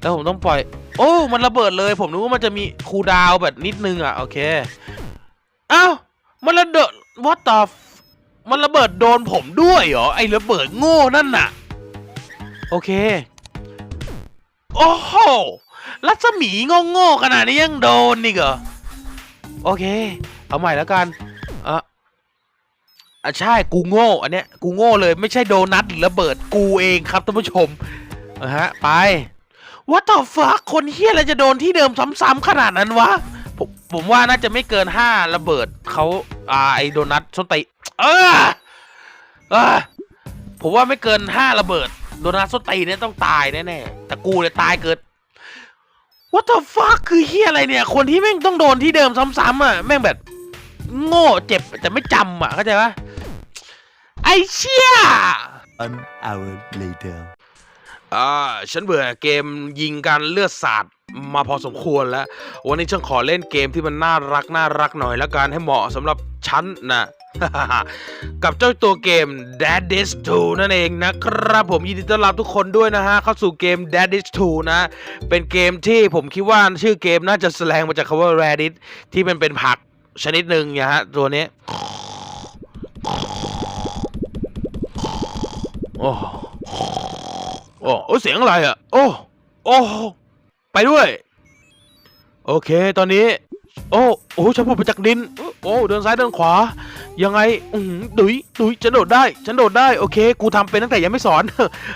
แล้วผมต้องปล่อย โอ้ มันระเบิดเลย ผมนึกว่ามันจะมีคูดาวแบบนิดนึงอะ โอเค อ้าว มันระเบิด what the f- มันระเบิดโดนผมด้วยเหรอ ไอ้ระเบิดโง่นั่นน่ะ โอเค โอ้โห รัศมีโง่ๆขนาดนี้ยังโดนอีกเหรอ โอเค เอาใหม่แล้วกันเอออะใช่ กูโง่ อันเนี้ย กูโง่เลย ไม่ใช่โดนัทหรือระเบิด กูเองครับท่านผู้ชมนะฮะ ไป What the fuck คนเฮียอะไรจะโดนที่เดิมซ้ำๆขนาดนั้นวะผมผมว่าน่าจะไม่เกินห้าระเบิดเขาอ่าไอโดนัทส้นตีเออเออผมว่าไม่เกินห้าระเบิด โดนัทส้นตีเนี่ยต้องตายแน่ๆแต่กูเนี่ยตายเกิด What the fuck คือเฮียอะไรเนี่ย คนที่แม่งต้องโดนที่เดิมซ้ำๆอะแม่งแบบ โง่เจ็บแต่ไม่จำอะเข้าใจปะไอเชี่ย One hour later. อ่าฉันเบื่อเกมยิงกันเลือดสาดมาพอสมควรแล้ว วันนี้ฉันขอเล่นเกมที่มันน่ารักน่ารักหน่อยละกันให้เหมาะสำหรับฉันนะกับเจ้าตัวเกม Dead is 2 นั่นเองนะครับผมยินดีต้อนรับทุกคนด้วยนะฮะ เข้าสู่เกม Dead is 2 นะ เป็นเกมที่ผมคิดว่าชื่อเกมน่าจะแสดงมาจากคำว่า Reddit ที่มันเป็นผักชนิดหนึ่งนะฮะ ตัวนี้ โอ้ โอ้โอ้เสียงอะไรอะ โอ้ โอ้ ไปด้วย โอเค ตอนนี้ โอ้โอ้ฉันพูดมาจากดิน โอ้ เดินซ้ายเดินขวา ยังไง อืมดุยดุยฉันโดดได้ ฉันโดดได้ โอเค กูทำเป็นตั้งแต่ยังไม่สอน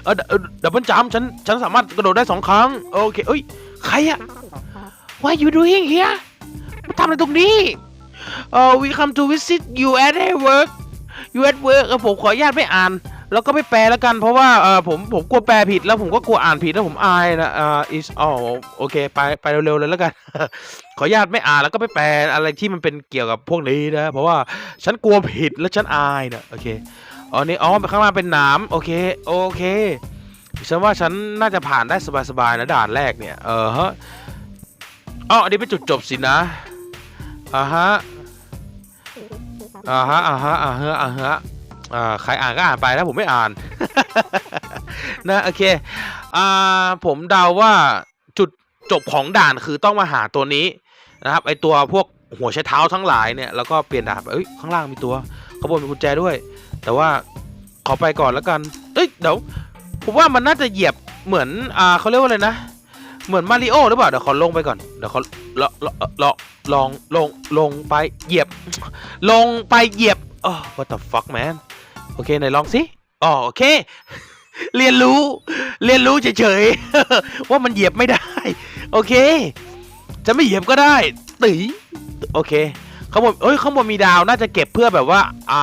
เออเดับเบิลจัมฉัน ฉันสามารถกระโดดได้สองครั้ง โอเค เอ้ย ใครอะ What you doing here มาทำอะไรตรงนี้เออ we come to visit you at work you at work ผมขออนุญาตไม่อ่าน แล้วก็ไม่แปลแล้วกันเพราะว่าเออผมผมกลัวแปลผิดแล้วผมก็กลัวอ่านผิดแล้วผมอายนะเอ่อ is อ๋อโอเค ไปไปเร็วๆเลยแล้วกัน ขออนุญาตไม่อ่านแล้วก็ไม่แปลอะไรที่มันเป็นเกี่ยวกับพวกนี้นะ เพราะว่าฉันกลัวผิดและฉันอายนะโอเคอ๋อนี่อ๋อข้างล่างเป็นนามโอเคโอเคฉันว่าฉันน่าจะผ่านได้สบายๆนะด่านแรกเนี่ยเออฮะอ๋ออันนี้เป็นจุดจบสินะอ่าฮะอ่าฮะอ่าฮะอ่าฮะอ่าฮะ อ่าใครอ่านก็อ่านไปแล้วผมไม่อ่าน นะโอเคอ่าผมเดาว่าจุดจบของด่านคือต้องมาหาตัวนี้นะครับไอตัวพวกหัวใช้เท้าทั้งหลายเนี่ยแล้วก็เปลี่ยนด่านเอ้ยข้างล่างมีตัวข้างบนมีกุญแจด้วย แต่ว่าขอไปก่อนแล้วกันเอ้ยเดี๋ยวผมว่ามันน่าจะเหยียบเหมือนอ่าเขาเรียกว่าอะไรนะเหมือนมาริโอหรือเปล่าเดี๋ยวขอลงไปก่อนเดี๋ยวขอลอลองลองลงลงไปเหยียบ ลงไปเหยียบอ๋อ what the fuck man โอเคไหนลองสิอ๋อโอเค เรียนรู้ เรียนรู้เฉยๆ ว่ามันเหยียบไม่ได้ โอเค จะไม่เหยียบก็ได้ตีโอเคข้างบนเอ้ยข้างบนมีดาวน่าจะเก็บเพื่อแบบว่า อ่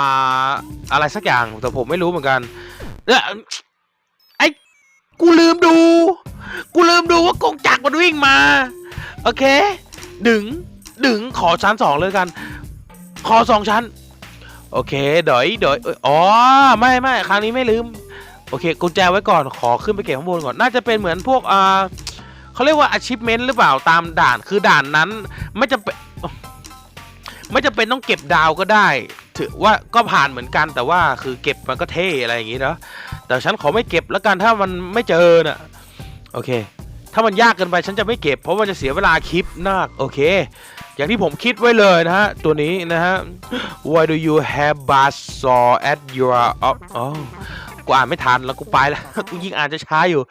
า อะไรสักอย่างแต่ผมไม่รู้เหมือนกันแล้วไอ้กูลืมดู กูลืมดูว่ากงจักรมันวิ่งมา โอเคดึงดึงขอชั้นสองเลยกัน ขอสองชั้น โอเคเดอยเดอยเอ้ยอ๋อไม่ไม่ครั้งนี้ไม่ลืม โอเคกุญแจไว้ก่อนขอขึ้นไปเก็บข้างบนก่อนน่าจะเป็นเหมือนพวกอ่าเขาเรียกว่า achievement หรือเปล่าตามด่านคือด่านนั้นไม่จำเป็นไม่จำเป็นต้องเก็บดาวก็ได้ ถือว่าก็ผ่านเหมือนกันแต่ว่าคือเก็บมันก็เท่อะไรอย่างงี้เนาะแต่ฉันขอไม่เก็บแล้วกันถ้ามันไม่เจอน่ะโอเค ถ้ามันยากเกินไปฉันจะไม่เก็บ เพราะว่าจะเสียเวลาคลิปมากโอเค อย่างที่ผมคิดไว้เลยนะฮะ ตัวนี้นะฮะ Why do you have buzzsaw at your oh อ๋อกูอ่านไม่ทันแล้วกูไปแล้วกูยิ่งอ่านจะช้าอยู่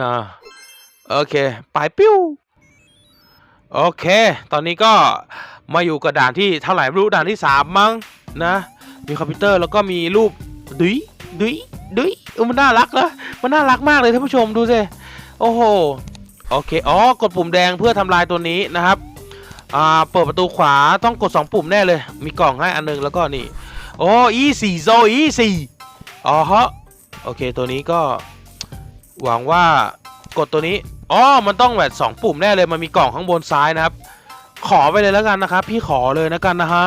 อ่าโอเค ไปปิ้วโอเค ตอนนี้ก็มาอยู่กับด่านที่เท่าไหร่ไม่รู้ด่านที่สามมั้งนะ มีคอมพิวเตอร์แล้วก็มีรูปดุยดุยดุยเออมันน่ารักนะมันน่ารักมากเลยท่านผู้ชมดูสิโอ้โหโอเค อ๋อกดปุ่มแดงเพื่อทำลายตัวนี้นะครับ อ่าเปิดประตูขวาต้องกด 2 ปุ่มแน่เลย มีกล่องให้อันนึงแล้วก็นี่ โอ้ easy so easy อ๋อฮะโอเคตัวนี้ก็ หวังว่ากดตัวนี้อ๋อมันต้องแบบสองปุ่มแน่เลย มันมีกล่องข้างบนซ้ายนะครับ ขอไปเลยแล้วกันนะครับ พี่ขอเลยแล้วกันนะฮะ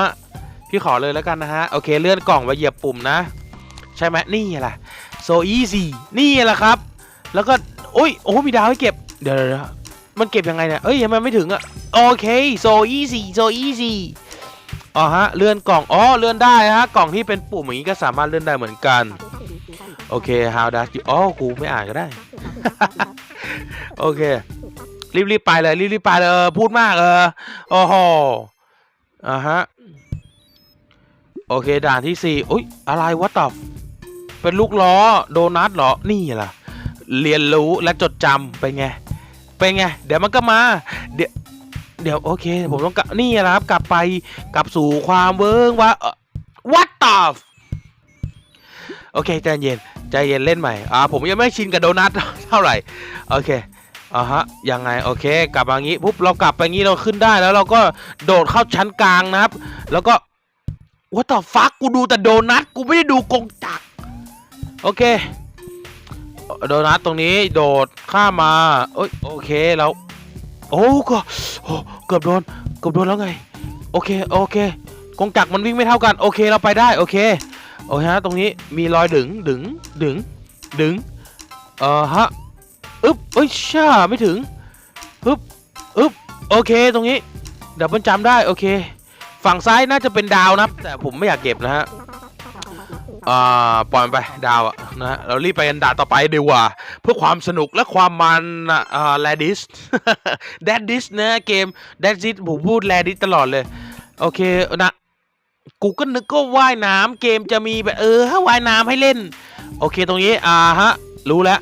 พี่ขอเลยแล้วกันนะฮะโอเคเลื่อนกล่องไปเหยียบปุ่มนะ ใช่ไหมนี่แหละ so easy นี่แหละครับ แล้วก็โอ้ยโอ้มีดาวให้เก็บเดี๋ยวเดี๋ยว มันเก็บยังไงเนี่ย เอ้ยยังไม่ไม่ถึงอะโอเค so easy so easy อ๋อฮะ เลื่อนกล่อง อ๋อ เลื่อนได้ฮะ กล่องที่เป็นปุ่มอย่างนี้ก็สามารถเลื่อนได้เหมือนกัน โอเค how does you อ๋อ กูไม่อ่านก็ได้ โอเค รีบรีบไปเลย รีบรีบไปเลยเออพูดมากเออ โอ้โหอ่าฮะ โอเค ด่านที่สี่อุ้ย อะไรวะตอบเป็นลูกล้อ โดนัทเหรอ นี่ล่ะ เรียนรู้และจดจำเป็นไง เป็นไง เดี๋ยวมันก็มา เดี๋ยวเดี๋ยวโอเค ผมต้องกลับนี่นะครับ กลับไปกลับสู่ความเวิ้งว่า what the โอเคใจเย็นใจเย็นเล่นใหม่อ่าผมยังไม่ชินกับโดนัทเท่าไหร่โอเคอ่าฮะยังไงโอเค กลับมางี้ปุ๊บเรากลับไปงี้เราขึ้นได้แล้วเราก็โดดเข้าชั้นกลางนะครับ แล้วก็ what the fuck กูดูแต่โดนัทกูไม่ได้ดูกงจักรโอเค โดนัทตรงนี้โดดข้ามมาเอ้ยโอเคเราโอ้ก็โอ้เกือบโดนเกือบโดนแล้วไง โอเคโอเคกงจักรมันวิ่งไม่เท่ากันโอเคเราไปได้โอเคโอเคฮะตรงนี้มีรอยดึงดึงดึงดึงเออฮะอึ๊บเอ้ยช่าไม่ถึงอึ๊บอึ๊บโอเคตรงนี้ดับเบิลจำได้โอเค ฝั่งซ้ายน่าจะเป็นดาวนะแต่ผมไม่อยากเก็บนะฮะ อ่าปล่อยไปดาวอะนะฮะเรารีบไปกันด่านต่อไปดีกว่า เพื่อความสนุกและความมันอะอ่าแลดิสแดดดิสนะเกมแดดดิสผมพูดแลดิสตลอดเลย โอเคนะกูก็นึกก็ว่ายน้ำเกมจะมีแบบเออว่ายน้ำให้เล่น โอเคตรงนี้อ่าฮะ รู้แล้ว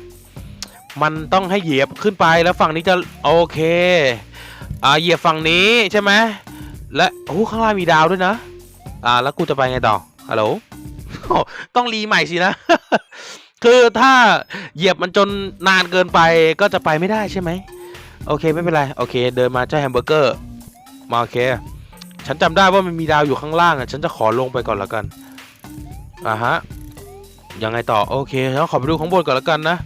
มันต้องให้เหยียบขึ้นไปแล้วฝั่งนี้จะโอเคอ่าเหยียบฝั่งนี้ใช่ไหมและโอ้ข้างล่างมีดาวด้วยนะ อ่าแล้วกูจะไปไงต่อฮัลโหล ต้องรีใหม่สินะ คือถ้าเหยียบมันจนนานเกินไปก็จะไปไม่ได้ใช่ไหม โอเคไม่เป็นไร โอเค เดินมาเจ้าแฮมเบอร์เกอร์ มาโอเค ฉันจำได้ว่ามันมีดาวอยู่ข้างล่างอะ ฉันจะขอลงไปก่อนแล้วกัน อ่าฮะ ยังไงต่อ โอเคแล้วขอไปดูข้างบนก่อนแล้วกันนะ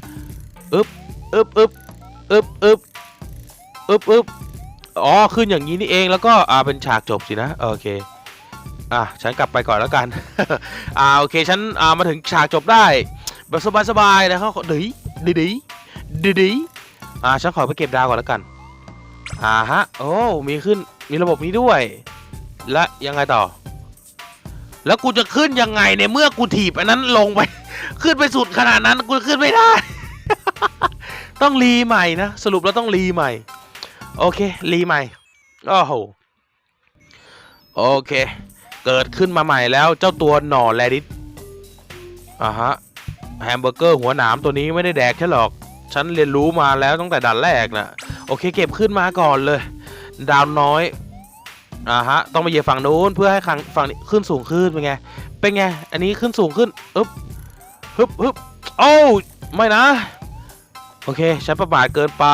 อึ๊บ อึ๊บ อึ๊บ อึ๊บ อึ๊บ อึ๊บ อึ๊บ อ๋อ ขึ้นอย่างนี้นี่เอง แล้วก็ อ่า เป็นฉากจบสินะ โอเค อะฉันกลับไปก่อนแล้วกัน อ่าโอเคฉันอ่ามาถึงฉากจบได้แบบสบายๆนะครับดีดีดีดีดีอ่าฉันขอไปเก็บดาวก่อนแล้วกันอ่าฮะโอ้มีขึ้นมีระบบนี้ด้วย และยังไงต่อ แล้วกูจะขึ้นยังไงในเมื่อกูถีบอันนั้นลงไป ขึ้นไปสุดขนาดนั้นกูขึ้นไม่ได้ ต้องรีใหม่นะสรุปแล้วต้องรีใหม่ โอเครีใหม่โอ้โหโอเค เกิดขึ้นมาใหม่แล้วเจ้าตัวหน่อแลดิสอ่าฮะแฮมเบอร์เกอร์หัวหนามตัวนี้ไม่ได้แดกแค่หรอก ฉันเรียนรู้มาแล้วตั้งแต่ด่านแรกนะโอเคเก็บขึ้นมาก่อนเลย ดาวน้อยอ่าฮะ ต้องไปเหยียบฝั่งนู้นเพื่อให้ขังฝั่งนี้ขึ้นสูงขึ้นเป็นไง เป็นไง อันนี้ขึ้นสูงขึ้นอึ๊บฮึบฮึบโอ้ไม่นะ โอเคฉันประมาทเกินไป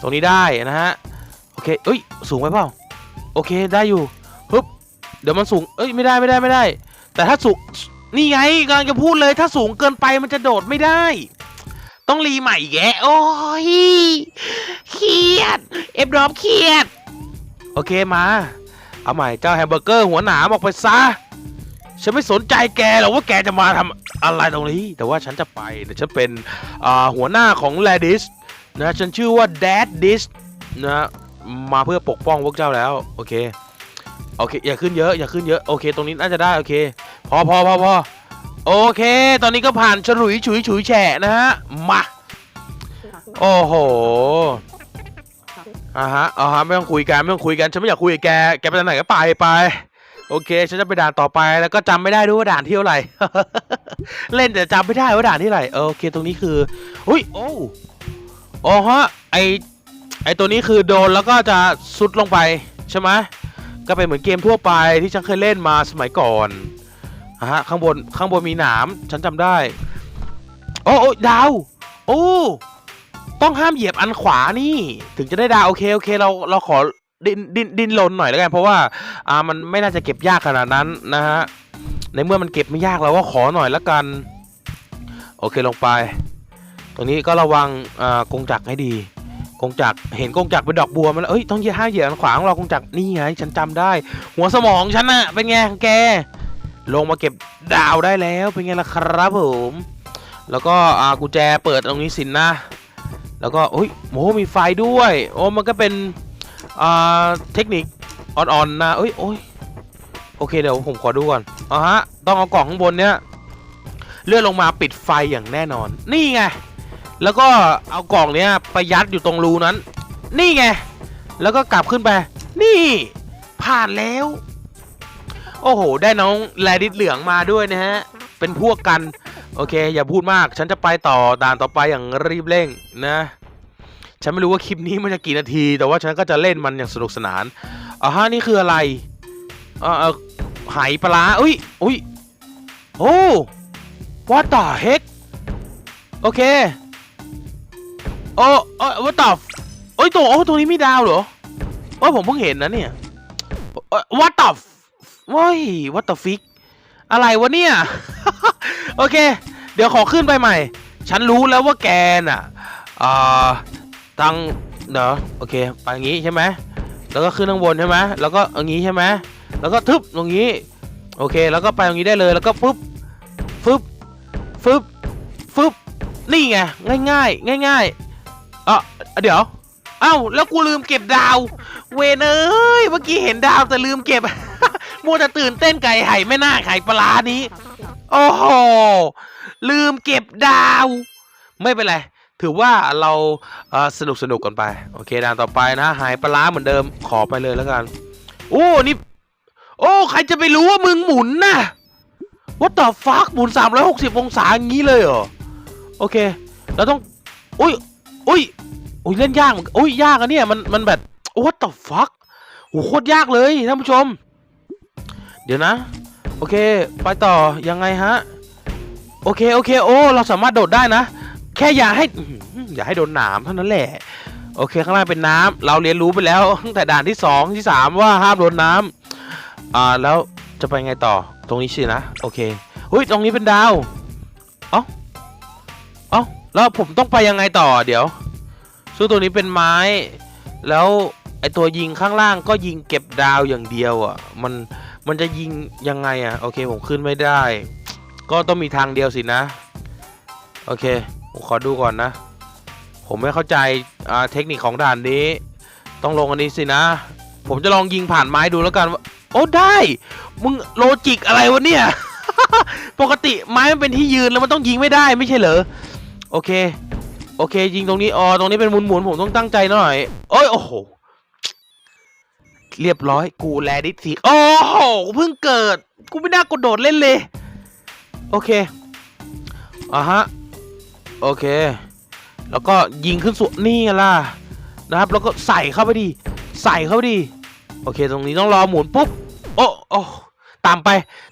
ตรงนี้ได้นะฮะ โอเคเอ้ย สูงไปเปล่า โอเคได้อยู่ เดี๋ยวมันสูง เอ้ยไม่ได้ไม่ได้ไม่ได้ แต่ถ้าสูงนี่ไงกำลังจะพูดเลยถ้าสูงเกินไปมันจะโดดไม่ได้ ต้องรีใหม่แกโอ้ยเครียดเอฟดรอปเครียด โอเคมา เอาใหม่เจ้าแฮมเบอร์เกอร์หัวหนามออกไปซะฉันไม่สนใจแกหรอกว่าแกจะมาทำอะไรตรงนี้ แต่ว่าฉันจะไปเดี๋ยวฉันเป็นหัวหน้าของแลดิสนะฉันชื่อว่าแดดดิสนะมาเพื่อปกป้องพวกเจ้าแล้ว โอเค โอเค อย่าขึ้นเยอะ อย่าขึ้นเยอะ โอเค ตรงนี้น่าจะได้ โอเค พอพอพอพอโอเค ตอนนี้ก็ผ่านฉลุย ฉุย ฉุยแฉะนะฮะ มา โอ้โหอ่าฮะอ่าฮะ ไม่ต้องคุยกัน ไม่ต้องคุยกัน ฉันไม่อยากคุยกับแก แกไปทางไหนก็ไปไป โอเค ฉันจะไปด่านต่อไป แล้วก็จำไม่ได้ด้วยว่าด่านที่เท่าไหร่ เล่นแต่จำไม่ได้ว่าด่านที่เท่าไหร่ โอเค ตรงนี้คือ อุ้ย โอ้โอ้ฮะ ไอ ไอตัวนี้คือโดนแล้วก็จะซุดลงไปใช่ไหม ก็เป็นเหมือนเกมทั่วไปที่ฉันเคยเล่นมาสมัยก่อนอะฮะข้างบนข้างบนมีหนามฉันจำได้ โอ้โอดาว โอ้ต้องห้ามเหยียบอันขวานี่ ถึงจะได้ดาวโอเคโอเคเราเราขอดินดินดินลนหน่อยแล้วกันเพราะว่าอ่ามันไม่น่าจะเก็บยากขนาดนั้นนะฮะในเมื่อมันเก็บไม่ยากเราก็ขอหน่อยแล้วกัน โอเคลงไป ตรงนี้ก็ระวังอ่ากงจักรให้ดี งจักเห็นกงจักรเป็นดอกบัวมันแล้วเอ้ยต้องเหยียบห้าเหยียบอันขวางเรากงจักรนี่ไงฉันจำได้ หัวสมองฉันน่ะเป็นไงแก ลงมาเก็บดาวได้แล้วเป็นไงล่ะครับผมแล้วก็อ่ากุญแจเปิดตรงนี้สินนะ แล้วก็โอ้ยโหมีไฟด้วยโอ้มันก็เป็นอ่าเทคนิคอ่อนๆนะเอ้ยโอ้ยโอเคเดี๋ยวผมขอดูก่อนอ่าฮะต้องเอากล่องข้างบนเนี้ยเลื่อนลงมาปิดไฟอย่างแน่นอน นี่ไง แล้วก็เอากล่องเนี้ยไปยัดอยู่ตรงรูนั้น นี่ไง แล้วก็กลับขึ้นไป นี่ ผ่านแล้ว โอ้โห ได้น้องแลดิสเหลืองมาด้วยนะฮะ เป็นพวกกัน โอเค อย่าพูดมาก ฉันจะไปต่อด่านต่อไปอย่างรีบเร่งนะ ฉันไม่รู้ว่าคลิปนี้มันจะกี่นาที แต่ว่าฉันก็จะเล่นมันอย่างสนุกสนานอ่าฮะนี่คืออะไรเออเออไหปลาร้าอุ้ยอุ้ยโอ้ what the heck โอเค โอ้โอ้ what the โอ้ยตัวโอ้ตรงนี้มีดาวเหรอโอ้ยผมเพิ่งเห็นนะเนี่ยเอ้ย what the โอ้ย what the fick อะไรวะเนี่ย โอเค เดี๋ยวขอขึ้นไปใหม่ ฉันรู้แล้วว่าแกน่ะอ่าตังเดี๋ยวโอเคไปอย่างงี้ใช่ไหมแล้วก็ขึ้นข้างบนใช่ไหมแล้วก็อย่างงี้ใช่ไหมแล้วก็ทึบตรงนี้ โอเค แล้วก็ไปตรงนี้ได้เลย แล้วก็ฟึบฟึบฟึบฟึบนี่ไงง่ายง่ายง่ายง่าย อะเดี๋ยว เอ้า แล้วกูลืมเก็บดาว เวนเอ้ย เมื่อกี้เห็นดาวแต่ลืมเก็บ มัวแต่ตื่นเต้นไก่ไห่ไม่น่าไข่ปลานี้ โอ้โห ลืมเก็บดาว ไม่เป็นไร ถือว่าเราสนุกสนุกกันไป โอเคด่านต่อไปนะหายปลาเหมือนเดิม ขอไปเลยแล้วกัน โอ้ นี่ โอ้ ใครจะไปรู้ว่ามึงหมุนน่ะ What the fuck หมุน 360 องศาอย่างนี้เลยเหรอ โอเค เราต้อง อุ้ย อุ้ยอุ้ยเล่นยากมือนอุ้ยยากอะเนี่ยมันมันแบบ What the fuck โหโคตรยากเลยท่านผู้ชม เดี๋ยวนะ โอเค ไปต่อยังไงฮะ โอเคโอเคโอ้เราสามารถโดดได้นะ แค่อย่าให้อย่าให้โดนหนามเท่านั้นแหละโอเคข้างล่างเป็นน้ำเราเรียนรู้ไปแล้วตั้งแต่ด่านที่สองที่สามว่าห้ามโดนน้ำอ่าแล้วจะไปไงต่อตรงนี้สินะ โอเคหุ้ยตรงนี้เป็นดาว เอ้า เอ้า แล้วผมต้องไปยังไงต่อเดี๋ยวซึ่ตัวนี้เป็นไม้ แล้วไอตัวยิงข้างล่างก็ยิงเก็บดาวอย่างเดียวอะ มันมันจะยิงยังไงอะ โอเคผมขึ้นไม่ได้ ก็ต้องมีทางเดียวสินะ โอเค ผมขอดูก่อนนะ ผมไม่เข้าใจอ่าเทคนิคของด่านนี้ ต้องลงอันนี้สินะ ผมจะลองยิงผ่านไม้ดูแล้วกันโอ้ได้ มึงโลจิกอะไรวะเนี่ย ปกติไม้มันเป็นที่ยืนแล้วมันต้องยิงไม่ได้ไม่ใช่เหรอ โอเค โอเค ยิงตรงนี้อ๋อตรงนี้เป็นหมุนๆผมต้องตั้งใจหน่อยโอ้ยโอ้โหเรียบร้อยกูแลดิทีโอ้โหกูเพิ่งเกิด กูไม่น่ากดโดดเล่นเลย โอเคอะฮะโอเค แล้วก็ยิงขึ้นสุดนี่ล่ะนะครับ แล้วก็ใส่เข้าไปดิใส่เข้าไปดิโอเค ตรงนี้ต้องรอหมุนปุ๊บโอ้โอ้ตามไป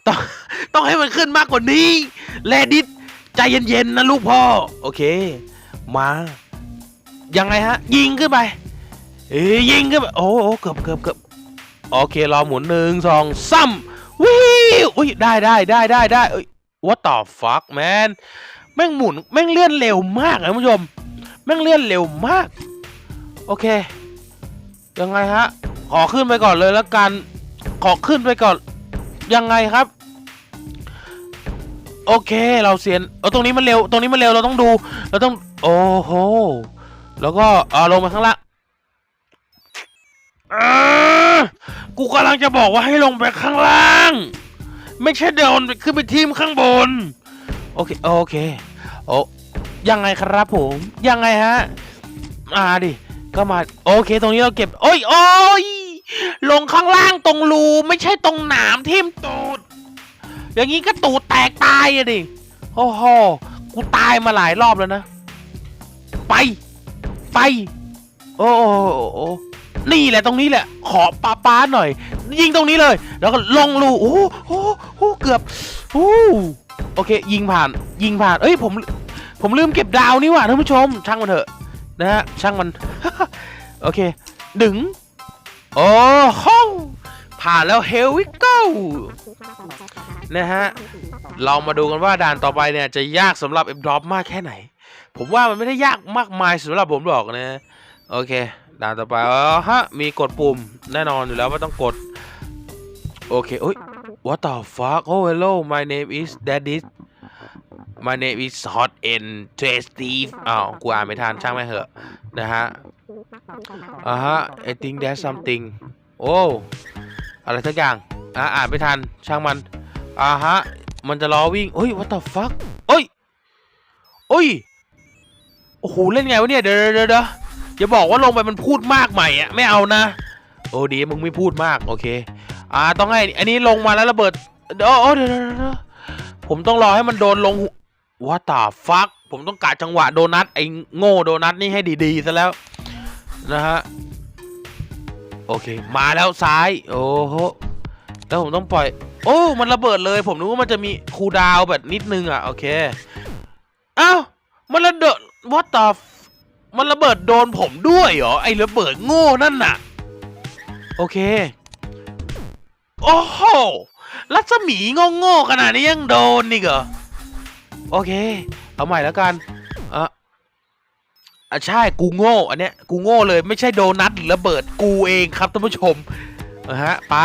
ต้องต้องให้มันขึ้นมากกว่านี้แลดิส ใจเย็นๆนะลูกพ่อ โอเค มา ยังไงฮะ ยิงขึ้นไปเอ้ยยิงขึ้นไป โอ้โอเกือบเกือบเกือบโอเค รอหมุนหนึ่งสองซ้ำวิวอุ้ยได้ได้ได้ได้ได้เอ้ย what the fuck man แม่งหมุนแม่งเลื่อนเร็วมากนะท่านผู้ชม แม่งเลื่อนเร็วมาก โอเค ยังไงฮะ ขอขึ้นไปก่อนเลยแล้วกัน ขอขึ้นไปก่อน ยังไงครับ โอเค เราเสียนเออตรงนี้มันเร็ว ตรงนี้มันเร็ว เราต้องดู เราต้อง โอ้โห แล้วก็เอาลงมาข้างล่างอ่ากูกำลังจะบอกว่าให้ลงไปข้างล่าง ไม่ใช่เดินไปขึ้นไปทีมข้างบน โอเค โอเค โอ้ยังไงครับผม ยังไงฮะมาดิ ก็มา โอเค ตรงนี้เราเก็บ โอ้ยโอ้ยลงข้างล่างตรงรู ไม่ใช่ตรงหนามทิ่มตูด อย่างนี้ก็ตูดแตกตายอะดิ โอ้โห กูตายมาหลายรอบแล้วนะ ไป ไป โอ้โอ้โอ้โอ้นี่แหละตรงนี้แหละ ขอปาป้าหน่อย ยิงตรงนี้เลย แล้วก็ลงรูโอ้โหโอ้เกือบโอ้โอเค ยิงผ่าน ยิงผ่าน เอ้ย ผม ผมลืมเก็บดาวนี่ว่าท่านผู้ชม ช่างมันเถอะ นะฮะ ช่างมัน โอเค ดึง โอ้โห ผ่านแล้วเฮลวิโก้นะฮะ เรามาดูกันว่าด่านต่อไปเนี่ยจะยากสำหรับ M Drop มากแค่ไหน ผมว่ามันไม่ได้ยากมากมายสำหรับผมหรอกนะ โอเค ด่านต่อไปอ๋อฮะ มีกดปุ่มแน่นอนอยู่แล้วว่าต้องกด โอเคโอ้ย what the fuck oh hello my name is Daddy my name is Hot and Tasty อ้าวกูอ่านไม่ทันช่างไม่เหอะ นะฮะอ่าฮะ I think there's something โอ้ อะไรสักอย่างอ่าอ่านไม่ทันช่างมันอ่าฮะ มันจะล้อวิ่งเฮ้ย what the fuck เอ้ยเอ้ยโอ้โหเล่นไงวะเนี่ยเดี๋ยวเดี๋ยวเดี๋ยวอย่าบอกว่าลงไปมันพูดมากใหม่อะไม่เอานะ โอ้ดีมึงไม่พูดมากโอเค อ่าต้องให้อันนี้ลงมาแล้วระเบิดเดี๋ยวโอ้เดี๋ยวเดี๋ยวเดี๋ยวผมต้องรอให้มันโดนลงว่าตาฟัก ผมต้องกะจังหวะโดนัทไอ้โง่โดนัทนี่ให้ดีๆซะแล้วนะฮะ อเค มาแล้วซ้าย โอ้โหแล้วผมต้องปล่อย โอ้ มันระเบิดเลย ผมนึกว่ามันจะมีคูดาวแบบนิดนึงอะ โอเค อ้าว มันระเบิด what the f- มันระเบิดโดนผมด้วยเหรอ ไอ้ระเบิดโง่นั่นน่ะ โอเค โอ้โห รัศมีโง่ๆขนาดนี้ยังโดนนี่เหรอ โอเค เอาใหม่แล้วกัน อะใช่กูโง่อันเนี้ยกูโง่เลยไม่ใช่โดนัทหรือระเบิดกูเองครับท่านผู้ชมนะฮะไป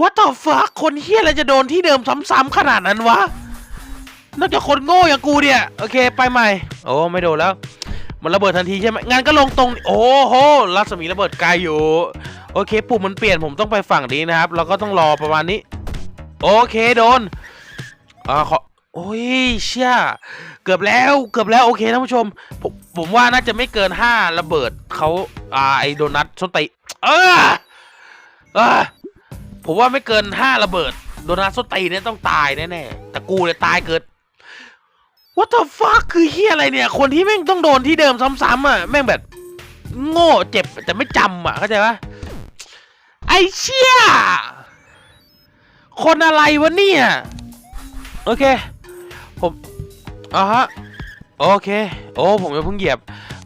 What the fuck คนเฮียอะไรจะโดนที่เดิมซ้ำๆขนาดนั้นวะนอกจากคนโง่อย่างกูเนี่ยโอเคไปใหม่โอ้ไม่โดนแล้ว มันระเบิดทันทีใช่ไหมงานก็ลงตรงโอ้โหรัศมีระเบิดไกลอยู่โอเคปุ่มมันเปลี่ยนผมต้องไปฝั่งนี้นะครับแล้วก็ต้องรอประมาณนี้ โอเคโดนอ่าขอโอ้ยเชี่ยเกือบแล้วเกือบแล้วโอเคท่านผู้ชมผม ผมว่าน่าจะไม่เกินห้าระเบิดเขาอ่าไอโดนัทส้นตีเออเออผมว่าไม่เกินห้าระเบิด โดนัทส้นตีเนี่ยต้องตายแน่ๆแต่กูเนี่ยตายเกิด What the fuck คือเฮียอะไรเนี่ย คนที่แม่งต้องโดนที่เดิมซ้ำๆอะแม่งแบบ โง่เจ็บแต่ไม่จำอะเข้าใจปะไอเชี่ยคนอะไรวะเนี่ย โอเค ผมอ่าฮะ โอเค โอ้ผมจะเพิ่งเหยียบ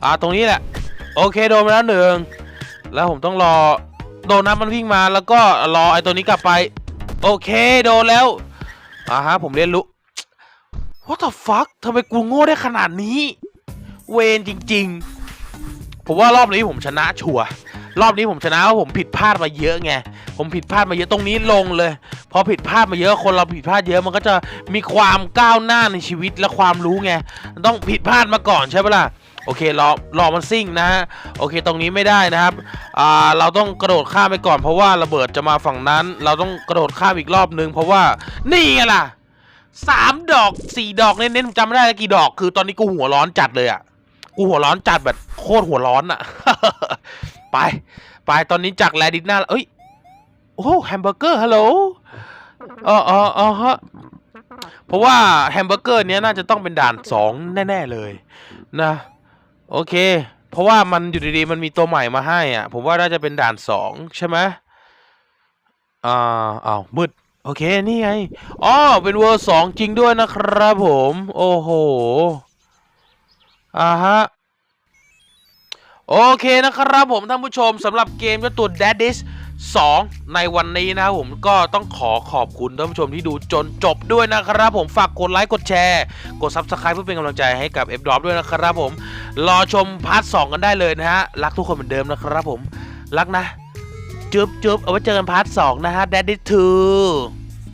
อ่าตรงนี้แหละ โอเคโดนไปแล้วหนึ่งแล้วผมต้องรอโดนน้ำมันวิ่งมาแล้วก็รอไอ้ตัวนี้กลับไป โอเคโดนแล้วอ่าฮะผมเรียนรู้ What the fuck ทำไมกูโง่ได้ขนาดนี้ เวนจริง ๆ ผมว่ารอบนี้ผมชนะชัวร์ รอบนี้ผมชนะเพราะผมผิดพลาดมาเยอะไง ผมผิดพลาดมาเยอะตรงนี้ลงเลย พอผิดพลาดมาเยอะคนเราผิดพลาดเยอะมันก็จะมีความก้าวหน้าในชีวิตและความรู้ไง ต้องผิดพลาดมาก่อนใช่ปะล่ะโอเครอรอมันซิ่งนะฮะโอเคตรงนี้ไม่ได้นะครับอ่าเราต้องกระโดดข้ามไปก่อนเพราะว่าระเบิดจะมาฝั่งนั้น เราต้องกระโดดข้ามอีกรอบนึง เพราะว่านี่ไงล่ะสามดอกสี่ดอกเน้นๆจำไม่ได้แล้วกี่ดอก คือตอนนี้กูหัวร้อนจัดเลยอะกูหัวร้อนจัดแบบโคตรหัวร้อนอะ ไป ไปตอนนี้จากแลดิน่าเอ้ย โอ้แฮมเบอร์เกอร์ฮัลโหลเออเออเออฮะเพราะว่าแฮมเบอร์เกอร์เนี้ยน่าจะต้องเป็นด่านสองแน่ ๆ เลย นะ โอเค เพราะว่ามันอยู่ดีๆมันมีตัวใหม่มาให้อะ ผมว่าน่าจะเป็นด่านสองใช่ไหมอ่าอ้าวมืดโอเค นี่ไง อ๋อ เป็นเวอร์สองจริงด้วยนะครับผม โอ้โห อ่าฮะ โอเคนะครับผมท่านผู้ชมสำหรับเกมเจ้าตัว d a d d i s 2 ในวันนี้นะครับผมก็ต้องขอขอบคุณท่านผู้ชมที่ดูจนจบด้วยนะครับผมฝากกดไลค์กดแชร์ กด Subscribe เพื่อเป็นกำลังใจให้กับ F Drop ด้วยนะครับผม รอชมพาร์ท2กันได้เลยนะฮะ รักทุกคนเหมือนเดิมนะครับผม รักนะ จุ๊บจุ๊บเอาไว้เจอกันพาร์ท2นะฮะ d a d d i s 2